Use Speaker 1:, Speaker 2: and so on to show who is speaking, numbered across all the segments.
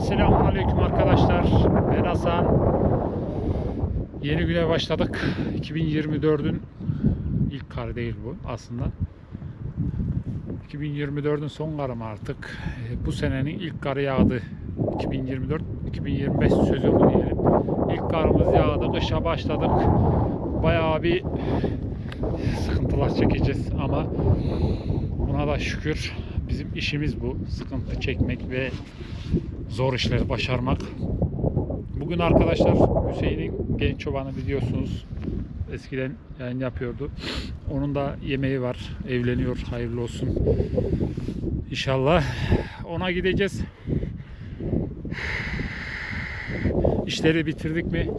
Speaker 1: Selamünaleyküm arkadaşlar. Ben Hasan. Yeni güne başladık. 2024'ün ilk karı değil bu aslında. 2024'ün son karı mı artık? E, Bu senenin ilk karı yağdı. 2024-2025 sezonu diyelim. İlk karımız yağdı. Kışa başladık. Bayağı bir sıkıntılar çekeceğiz ama buna da şükür bizim işimiz bu. Sıkıntı çekmek ve zor işleri başarmak. Bugün arkadaşlar Hüseyin'in genç çobanı biliyorsunuz. Eskiden yayın yapıyordu. Onun da yemeği var. Evleniyor. Hayırlı olsun. İnşallah ona gideceğiz. İşleri bitirdik mi?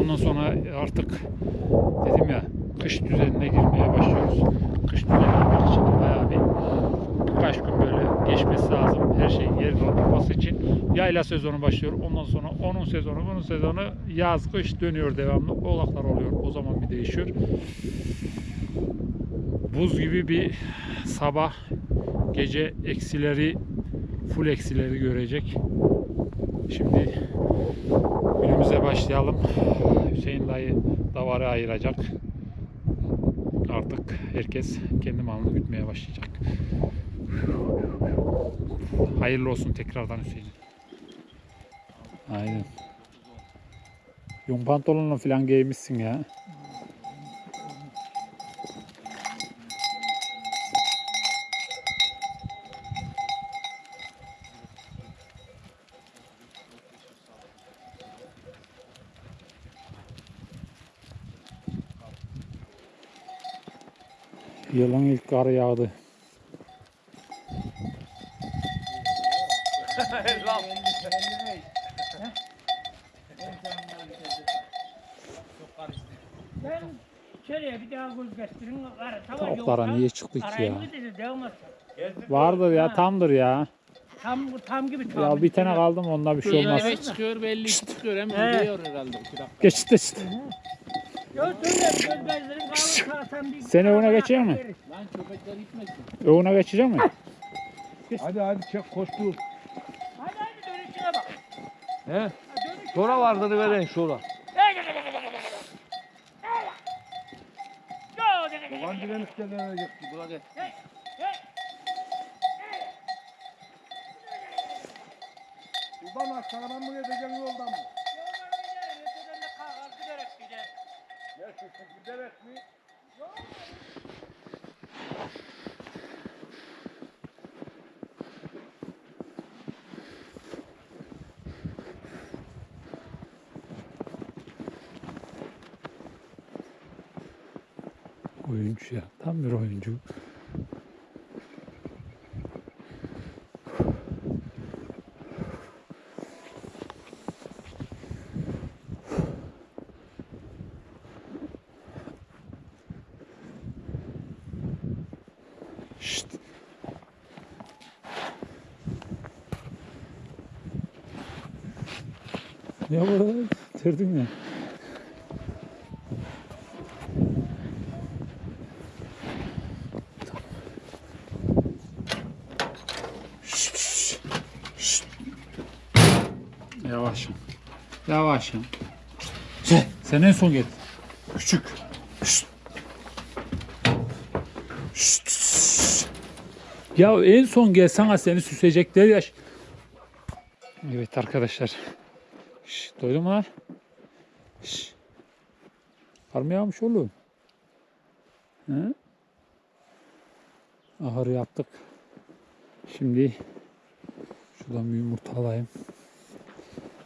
Speaker 1: Ondan sonra artık dedim ya kış düzenine girmeye başlıyoruz. Kış düzeni olmak için de bayağı bir birkaç gün böyle geçmesi lazım. Her şey yerine oturması için yayla sezonu başlıyor. Ondan sonra onun sezonu, bunun sezonu yaz, kış dönüyor devamlı. Oğlaklar oluyor. O zaman bir değişiyor. Buz gibi bir sabah gece eksileri full eksileri görecek. Şimdi günümüze başlayalım. Hüseyin dayı davarı ayıracak. Artık herkes kendi malını gütmeye başlayacak. Hayırlı olsun tekrardan Hüseyin. Aynen. Yun pantolonla falan giymişsin ya. Yılın ilk karı yağdı.
Speaker 2: Ben şöyle bir daha göz gösterin. Ara, tamam,
Speaker 1: Tavuklara niye çıktık ya? Vardır ya tamdır ya.
Speaker 2: Tam, tam gibi tam.
Speaker 1: Ya bir tane kaldım onda bir şey olmaz.
Speaker 3: Evet çıkıyor belli ki çıkıyor hem
Speaker 2: He.
Speaker 3: gidiyor herhalde.
Speaker 1: Geçti işte.
Speaker 2: Sen
Speaker 1: öne geçiyor mu?
Speaker 3: Lan köpekler gitmesin.
Speaker 1: Öğüne geçecek mi?
Speaker 4: Hadi hadi çek koştur.
Speaker 2: Hadi hadi dönüşüne bak.
Speaker 4: He? Şura vardır verin şura. Baban direnişte denecek.
Speaker 3: Bura gel.
Speaker 4: Buradan aşağıdan mı gideceksin yoldan mı?
Speaker 2: Yoldan gidelim, öteden de kalkar, giderek gider.
Speaker 4: Gerçekten giderek mi?
Speaker 1: Oyuncu ya. Tam bir oyuncu. Şşt. Ne bu? Bitirdin mi? Şşt, şşt, şşt. Yavaş. Yavaş. Sen, sen en son gel. Küçük. Şşt. Şşt. Ya en son gel sana seni süsecekler ya. Evet arkadaşlar. Şşt, duydun mu lan? Şşt. Kar mı yağmış oğlum? He? Ahırı yaptık. Şimdi şuradan bir yumurta alayım.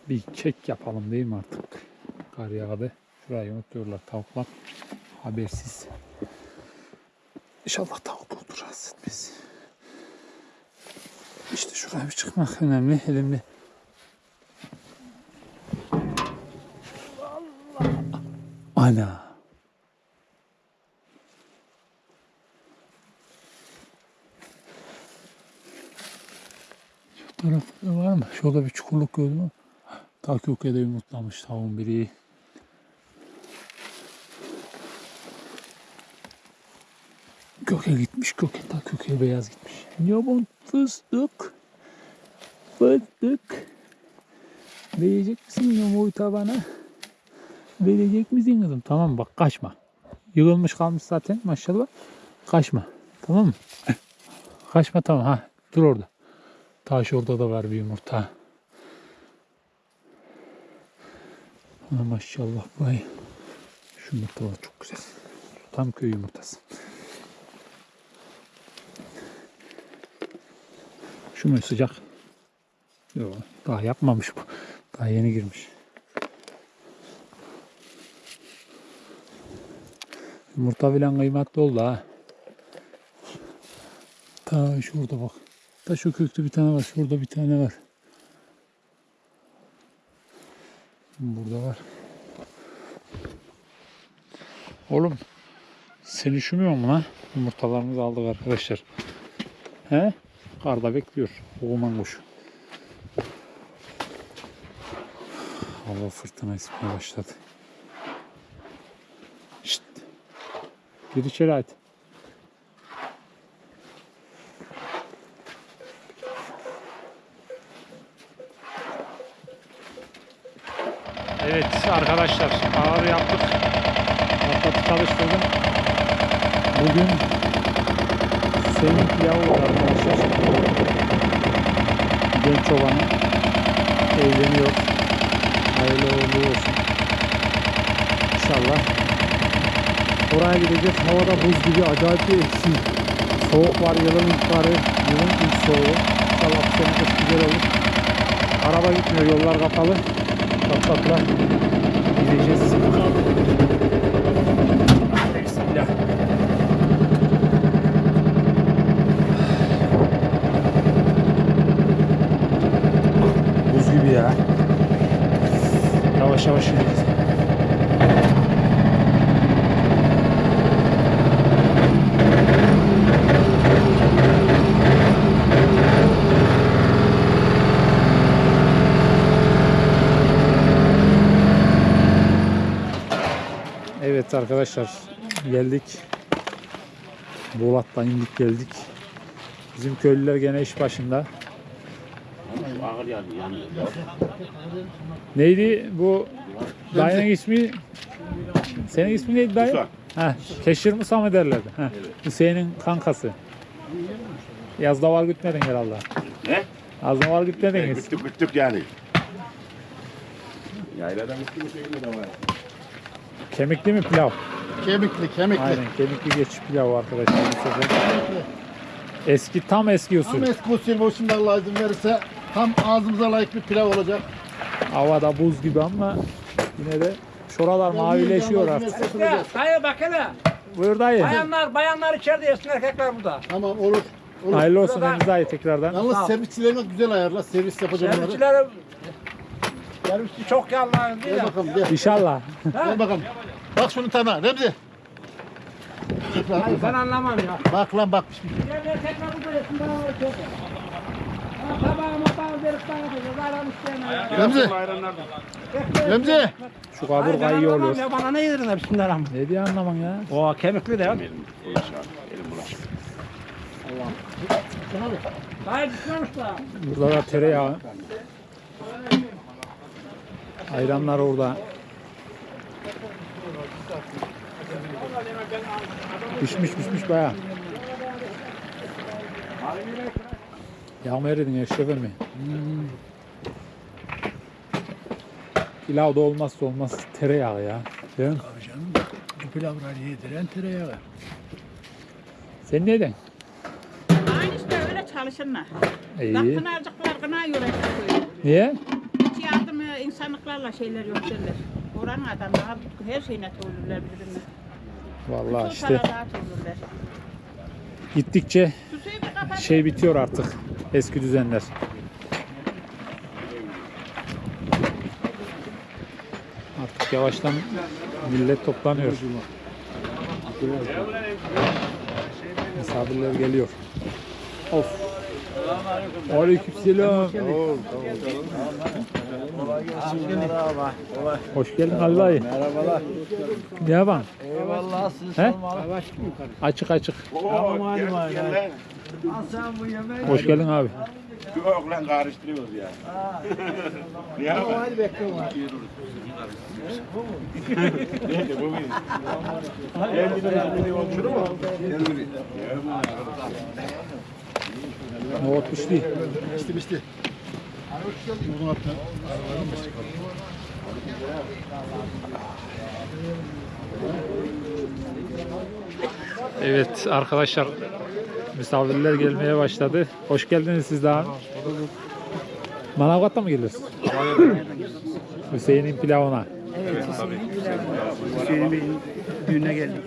Speaker 1: Bir kek yapalım değil mi artık? Kar yağdı. Şuraya yumurtluyorlar tavuklar. Habersiz. İnşallah tavuk olur rahatsız etmez. İşte şuraya bir çıkmak önemli. Elimde Ana. Şu tarafta var mı? Şurada bir çukurluk gördün mü? Ta kökede yumurtlamış tavuğun biri. Köke gitmiş köke ta köke beyaz gitmiş. Yaban fıstık. Fıstık. Verecek misin yumurta bana? Verecek misin kızım? Tamam bak kaçma. Yığılmış kalmış zaten maşallah. Kaçma. Tamam mı? Kaçma tamam ha. Dur orada. Taş orada da var bir yumurta. Ha, maşallah vay. Şu yumurtalar çok güzel. Tam köy yumurtası. Şu mu sıcak? Yok daha yapmamış bu. Daha yeni girmiş. Yumurta filan kıymetli oldu ha. Ta şurada bak. Ta şu kökte bir tane var. Şurada bir tane var. Burada var. Oğlum sen üşümüyor musun ha? Yumurtalarımızı aldık arkadaşlar. He? Karda bekliyor. Oğman kuşu. Hava fırtına esmeye başladı. Şşt. Gir içeri hadi. Evet arkadaşlar ağır yaptık. Patlatı çalıştırdım. Bugün pilavı var arkadaşlar. Genç olanı evleniyor. Hayırlı uğurlu olsun. İnşallah. Oraya gideceğiz. Havada buz gibi acayip bir eksi. Soğuk var. Yılın ilk karı. Yılın ilk soğuğu. İnşallah bu sene güzel olur. Araba gitmiyor. Yollar kapalı. Patlatla gideceğiz. Bismillah. Buz gibi ya. Yavaş yavaş gidiyoruz. Evet arkadaşlar geldik. Bolat'tan indik geldik. Bizim köylüler gene iş başında.
Speaker 3: Ağır yani yanıyor.
Speaker 1: Neydi bu dayının ismi? Senin ismin neydi dayı? Ha, Keşir Musa mı derlerdi? Ha, Hüseyin'in kankası. Yazda var gütmedin herhalde.
Speaker 5: Ne?
Speaker 1: Azda var gütmediniz.
Speaker 5: Gittik gittik yani. Yayladan gittik bir şekilde de var.
Speaker 1: Kemikli mi pilav?
Speaker 6: Kemikli, kemikli.
Speaker 1: Aynen kemikli geçiş pilavı arkadaşlar bu sefer. Eski tam eski usul.
Speaker 6: Tam eski usul bu şimdi Allah izin verirse tam ağzımıza layık bir pilav olacak.
Speaker 1: Havada buz gibi ama yine de şuralar mavileşiyor artık.
Speaker 2: Ya, hayır bak hele.
Speaker 1: Buyur dayı.
Speaker 2: Bayanlar, bayanlar içeride yesin, erkekler burada.
Speaker 6: Tamam olur. olur.
Speaker 1: Hayırlı olsun
Speaker 2: Burada-
Speaker 1: Deniz dayı tekrardan.
Speaker 6: Yalnız servisçilerine güzel ayarla. Servis yapacağım onları.
Speaker 2: Servisçi çok
Speaker 6: Gel
Speaker 2: ya.
Speaker 6: bakalım gel.
Speaker 1: İnşallah.
Speaker 6: Gel bakalım. Bak şunu tanı. Remzi. Tekrar
Speaker 2: Hayır, ben anlamam ya.
Speaker 6: Bak lan bak.
Speaker 2: Gel gel tekrar mabağı verip bana ayran isteyene ya.
Speaker 6: Remzi. Remzi.
Speaker 1: Şu
Speaker 2: Hayır,
Speaker 1: kaburga
Speaker 2: ben
Speaker 1: iyi
Speaker 2: anlamam
Speaker 1: oluyor.
Speaker 2: ya, bana ne yedirin bismillahirrahmanirrahim.
Speaker 1: Ne diye anlamam ya?
Speaker 2: O kemikli de ya.
Speaker 5: Elim bulaşık. Elim bulaşık.
Speaker 2: Hayır düşmemiş daha.
Speaker 1: Burada da tereyağı. Ayranlar orada. Pişmiş pişmiş baya. Yağ mı eridin Eşref emmi? Hmm. Pilav da olmazsa olmaz tereyağı ya. Değil mi?
Speaker 4: Bu pilavları yediren tereyağı.
Speaker 1: Sen neden?
Speaker 7: Aynı işte öyle çalışınlar.
Speaker 1: İyi.
Speaker 7: Kapınarcıklar gına yürekli koyuyor.
Speaker 1: Niye?
Speaker 7: İnsanlıklarla şeyler yok derler. Oranın adamlar her şeyine olurlar birbirine.
Speaker 1: Vallahi
Speaker 7: Çok
Speaker 1: işte gittikçe
Speaker 7: bir kapat.
Speaker 1: şey bitiyor artık. Eski düzenler. Artık yavaştan millet toplanıyor. Misafirler geliyor. Of. Aleykümselam. Hoş geldin Ali dayı. Merhabalar. Ne yapalım?
Speaker 4: Eyvallah siz
Speaker 1: He? Açık açık.
Speaker 5: Gel, gel.
Speaker 2: Aslan bu yemeği.
Speaker 1: Hoş geldin abi.
Speaker 5: Yok lan karıştırıyoruz ya. Niye abi?
Speaker 2: Hadi bekle var.
Speaker 5: Neydi bu biz? Elli lira bir olmuş mu?
Speaker 1: Nohut pişti.
Speaker 6: Bisti bisti. Uzun attı.
Speaker 1: Evet arkadaşlar misafirler gelmeye başladı. Hoş geldiniz siz daha. Manavgat'ta mı geliyorsun? Hüseyin'in pilavına.
Speaker 4: Hüseyin Bey'in düğüne geldik.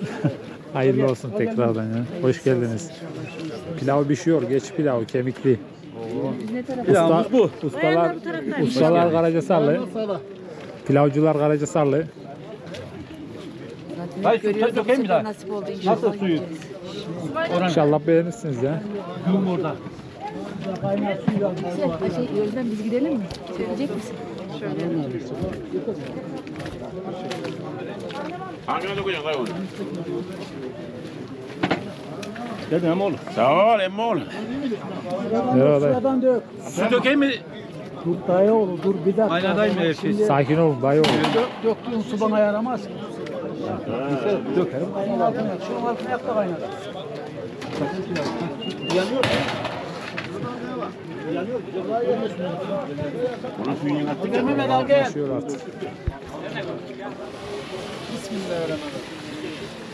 Speaker 1: Hayırlı olsun tekrardan ya. Hoş geldiniz. Pilav pişiyor. Geç pilav kemikli. Usta, bu. Ustalar, ustalar Karacasarlı. Pilavcılar Karacasarlı.
Speaker 8: Hayır, görüyoruz dökeyim mi daha? Nasip oldu inşallah. Nasıl suyu?
Speaker 1: İnşallah beğenirsiniz ya.
Speaker 8: Şey, Özlem biz gidelim mi? Söyleyecek misin?
Speaker 5: Hangine dokuyacaksın lan onu?
Speaker 6: Dedim hem oğlum.
Speaker 5: Sağ ol emmi oğlum.
Speaker 1: Merhaba dayı.
Speaker 2: Şuradan dök.
Speaker 6: Su dökeyim mi?
Speaker 2: Dur dayı oğlu dur bir dakika.
Speaker 6: Aynadayım her şey.
Speaker 1: Sakin olun dayı olun.
Speaker 2: Dök, döktüğün su bana yaramaz ki. Dökerim. Kaynar altına yak. Şunun altına yak da kaynar.
Speaker 5: Bunun suyunu yıkattık.
Speaker 2: Mehmet al gel.
Speaker 1: Artık.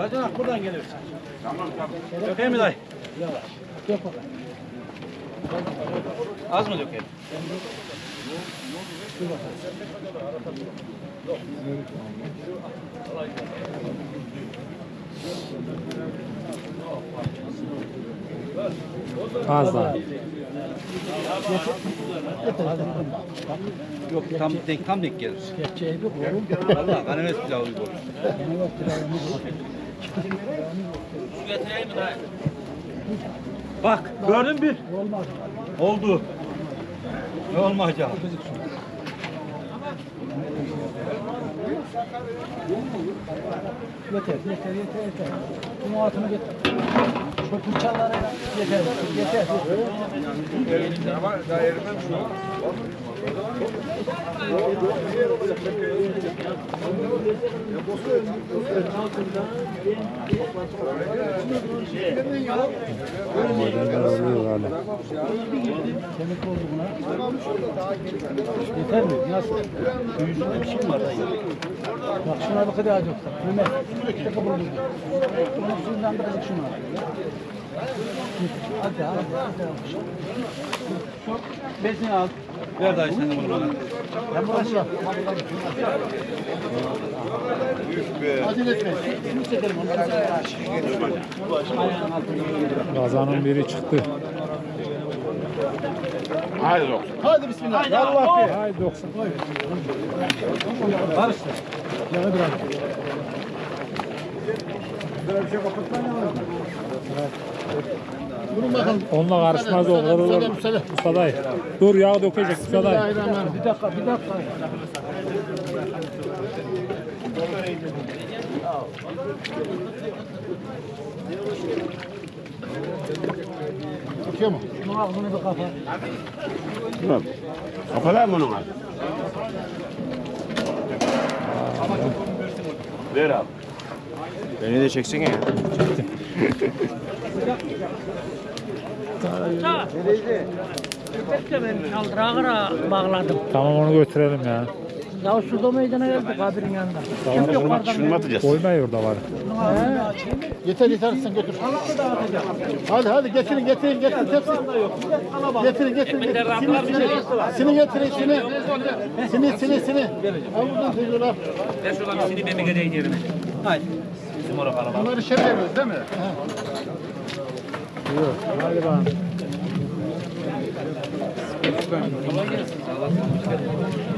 Speaker 6: Bacanak buradan geliyor.
Speaker 5: Tamam tamam.
Speaker 6: Dökeyim mi dayı? Az mı dökeyim?
Speaker 1: Az daha.
Speaker 9: Yok tam denk tam denk gelir.
Speaker 2: Geçeceği bir oğlum.
Speaker 9: Valla kanamet pilavı gibi olur. Bak gördün bir.
Speaker 2: Olmaz.
Speaker 9: Oldu. Ne olmayacak?
Speaker 2: Yeter, yeter, yeter, yeter. Bunun altına getir. Şu bıçakları yeter, yeter.
Speaker 1: Nedenler oluyor hala.
Speaker 2: Kemik oldu buna. Yeter mi? Nasıl? Yüzünde bir şey mi var? Bak şuna bir kadar yok. Mehmet. Onun suyundan kızık şuna. Hadi.
Speaker 9: Şu bezini al. Ver dayı sen de bunu bana.
Speaker 2: Ben burası.
Speaker 6: Acele etme.
Speaker 1: Kazanın biri çıktı.
Speaker 5: Hadi doktor.
Speaker 6: Hadi bismillah. Yallah ki.
Speaker 1: Hay 90.
Speaker 6: Durun bakalım.
Speaker 1: Onunla karışmaz o
Speaker 6: müsaade.
Speaker 1: Usta dayı. Dur yağ dökecek dayı.
Speaker 6: Bismillahirrahmanirrahim.
Speaker 2: Bir dakika, bir dakika.
Speaker 6: Tutuyor mu?
Speaker 2: Şunun ağzını bir kapat.
Speaker 5: Tamam. Kapalar mı onun abi? Ver abi.
Speaker 9: Beni de çeksene ya.
Speaker 2: Ben kaldıra bağladım.
Speaker 1: Tamam onu götürelim ya.
Speaker 2: Ya şurada meydana geldik kabirin yanında. Kim yok
Speaker 5: Şunu, mu atacağız?
Speaker 1: Koymayı orada var.
Speaker 6: Yeter yeter sen götür. Hadi hadi getirin getirin getirin tepsi. Getirin getirin. getirin. Sini sini. Sini getirin sini. Sini sini sini. Al buradan çocuğlar.
Speaker 9: Ver şuradan seni memlekete gidelim. Haydi. Oraya kalabalık.
Speaker 6: Bunları şey veriyoruz değil mi?
Speaker 1: Yok. Hadi bakalım.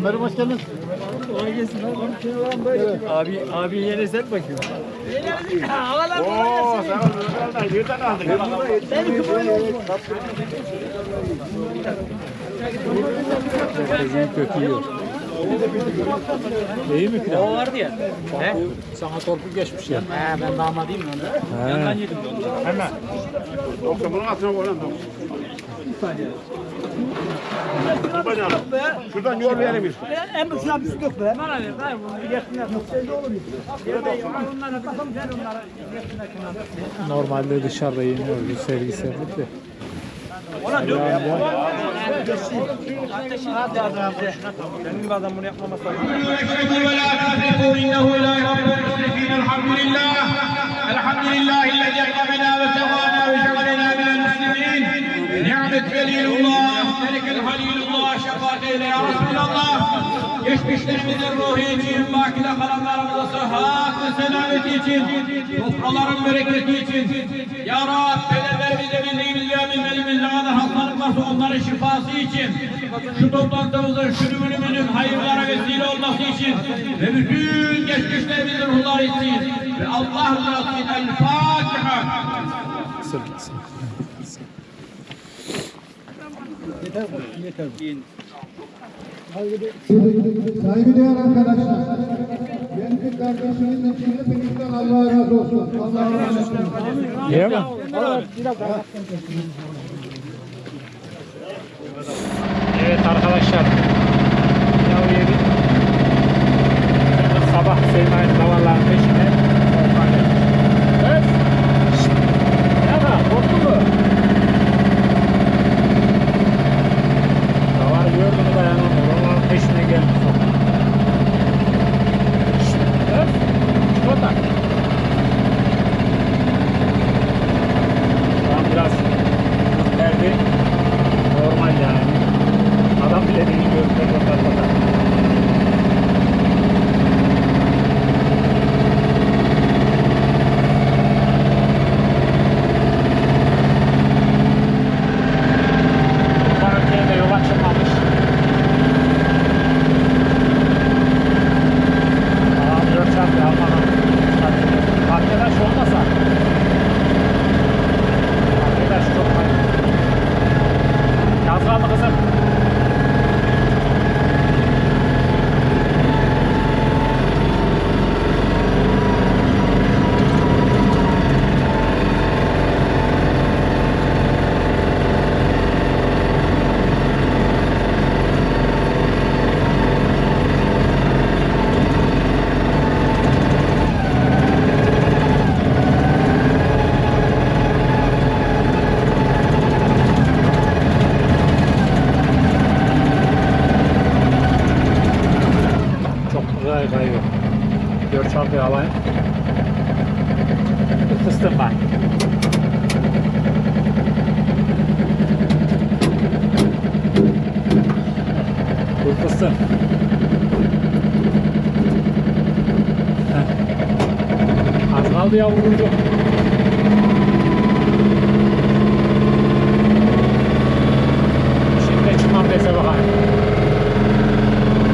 Speaker 6: Ömer'im hoş geldin.
Speaker 9: Abi abi yine sen bakıyorsun.
Speaker 5: Oo, sen oradan yerden aldın.
Speaker 1: Kötü yiyor. İyi mi pilav?
Speaker 9: O vardı ya. He?
Speaker 1: Sana torpil geçmiş ya.
Speaker 9: He ben damadıyım onu. Yandan yedim de onu.
Speaker 5: Hemen. Yoksa bunun altına koyalım. Şuradan yol verelim bir.
Speaker 2: En bir su dök be.
Speaker 9: Bana ver dayı bunu kafam ver onlara.
Speaker 1: Normalde dışarıda yeniyordu sergi serdik de.
Speaker 9: Ona dön. Benim bazen bunu yapmaması lazım.
Speaker 10: الحمد لله الحمد لله الذي اكرمنا وسوانا وجعلنا من المسلمين نعمة خليل الله ملك الخليل الله شفاعته يا رسول الله 75 binin ruhu için, bakile kalanlarımızın sıhhat ve selameti için, topraların bereketi için, Ya Rab, peygamberimize bildiğimiz ve bilmediğimiz hastalık varsa onların şifası için, şu toplantımızın, şu ürünümüzün hayırlara vesile olması için ve bütün geçmişlerimizin ruhları için ve Allah rızası için El Fatiha. Yeter bu, yeter bu.
Speaker 6: Saygıdeğer arkadaşlar. Benim kardeşimizin için hepinizden Allah razı olsun. Allah razı olsun.
Speaker 1: Ye mi? Evet arkadaşlar. Şimdi sabah Seymen'in davarların. Heh. Az kaldı yavrucu. Şimdi çıkmam dese bakayım.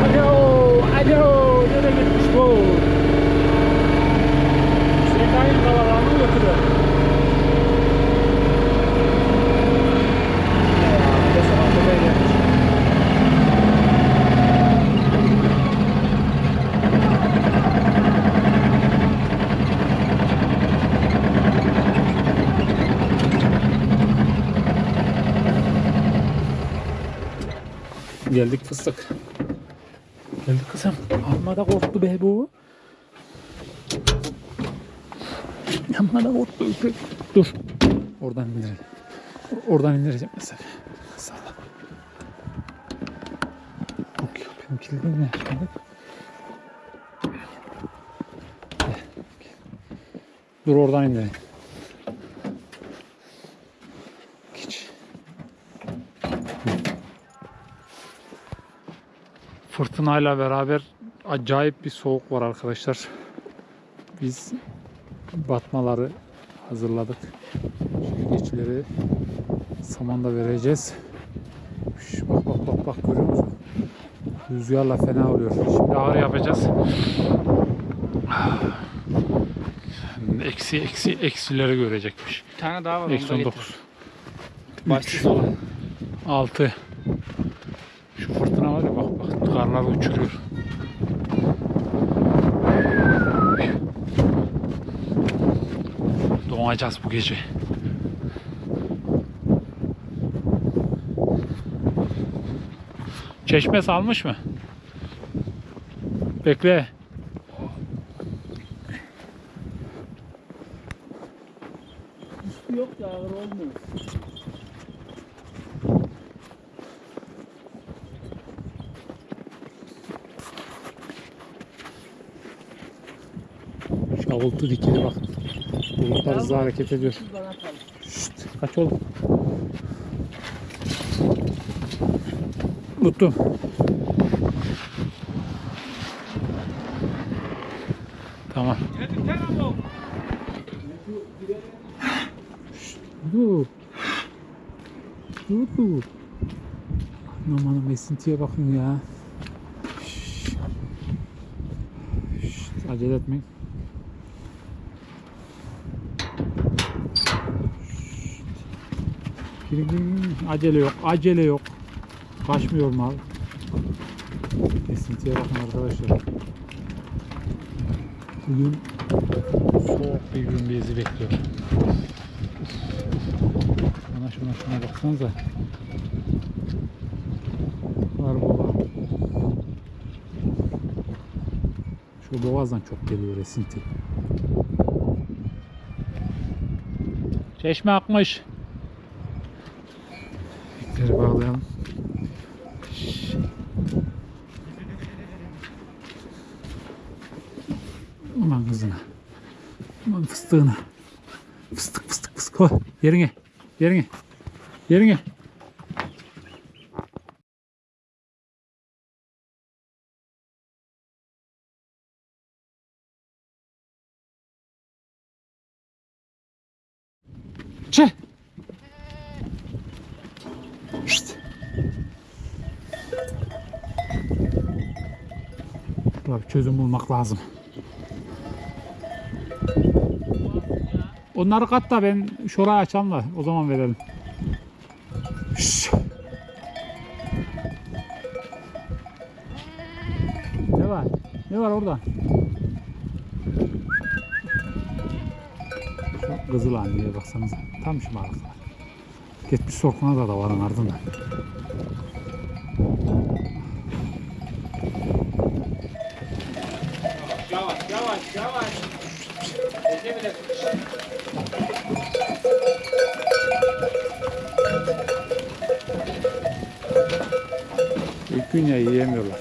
Speaker 1: Alo, alo, nereye gitmiş bu? Süleyman'ın davalarını götürüyor. Ya, bir de sana da böyle yapmış. Geldik fıstık. Geldik kızım. Amma da korktu be bu. Amma da korktu. Dur. Oradan indireceğim. Oradan indireceğim mesela. Sağ ol. Yok yok benim kilidim ne? Dur oradan indireyim. Fırtınayla beraber acayip bir soğuk var arkadaşlar. Biz batmaları hazırladık. Geçileri samanda vereceğiz. Şş, bak bak bak bak görüyor musun? Rüzgarla fena oluyor. Şimdi ağır yapacağız. Eksi eksi eksileri görecekmiş.
Speaker 9: Bir tane daha var.
Speaker 1: Eksi 19.
Speaker 9: Başsız olan.
Speaker 1: 6 Şu fırtına var ya bak bak karlar uçuruyor. Donacağız bu gece. Çeşme salmış mı? Bekle. Şavultu dikili bak. Bulutlar hızlı hareket ediyor. Şşt, kaç oğlum. Tuttum. Tamam. Dur. Dur dur. Aman aman esintiye bakın ya. Şşt. Şşt, acele etmeyin. Girin. Acele yok, acele yok. Kaçmıyor mal. Esintiye bakın arkadaşlar. Bugün soğuk bir gün bizi bekliyor. Şuna şuna şuna baksanıza. Var baba. Şu boğazdan çok geliyor esinti. Çeşme akmış. Aman fıstığına. Fıstık fıstık fıstık. Koy. Yerine. Yerine. Yerine. Çe. Şşt. Buna bir çözüm bulmak lazım. Onları kat da ben şurayı açalım o zaman verelim. Ne var? Ne var orada? Şu kızıl anneye baksanıza. Tam şu balıklar. Gitmiş sorkuna da da varın ardından.
Speaker 9: Yavaş yavaş yavaş. Ece bile
Speaker 1: İlk gün ya yiyemiyorlar.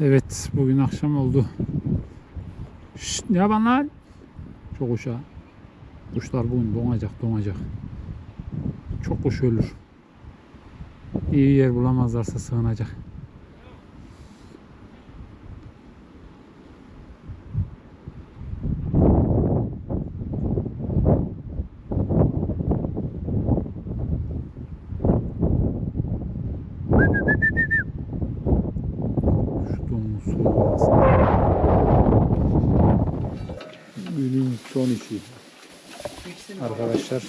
Speaker 1: Evet, bugün akşam oldu. Şşt, ne yapan lan? Çok uşağı. Kuşlar bugün donacak, donacak. Çok kuş ölür. İyi yer bulamazlarsa sığınacak. 12 arkadaşlar.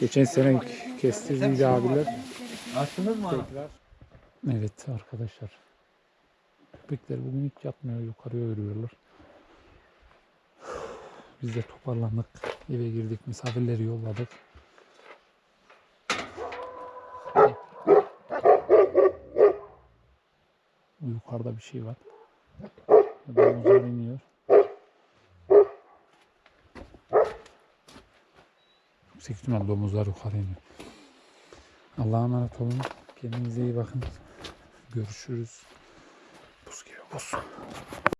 Speaker 1: Geçen sene kestirdiğimiz abiler.
Speaker 9: Açtınız mı?
Speaker 1: Tekrar. Evet arkadaşlar. Köpekler bugün hiç yatmıyor. Yukarıya örüyorlar. Biz de toparlandık. Eve girdik. Misafirleri yolladık. Yukarıda bir şey var. Domuzlar iniyor. Yüksek ihtimal domuzlar yukarı. Allah'a emanet olun. Kendinize iyi bakın. Görüşürüz. Buz gibi buz.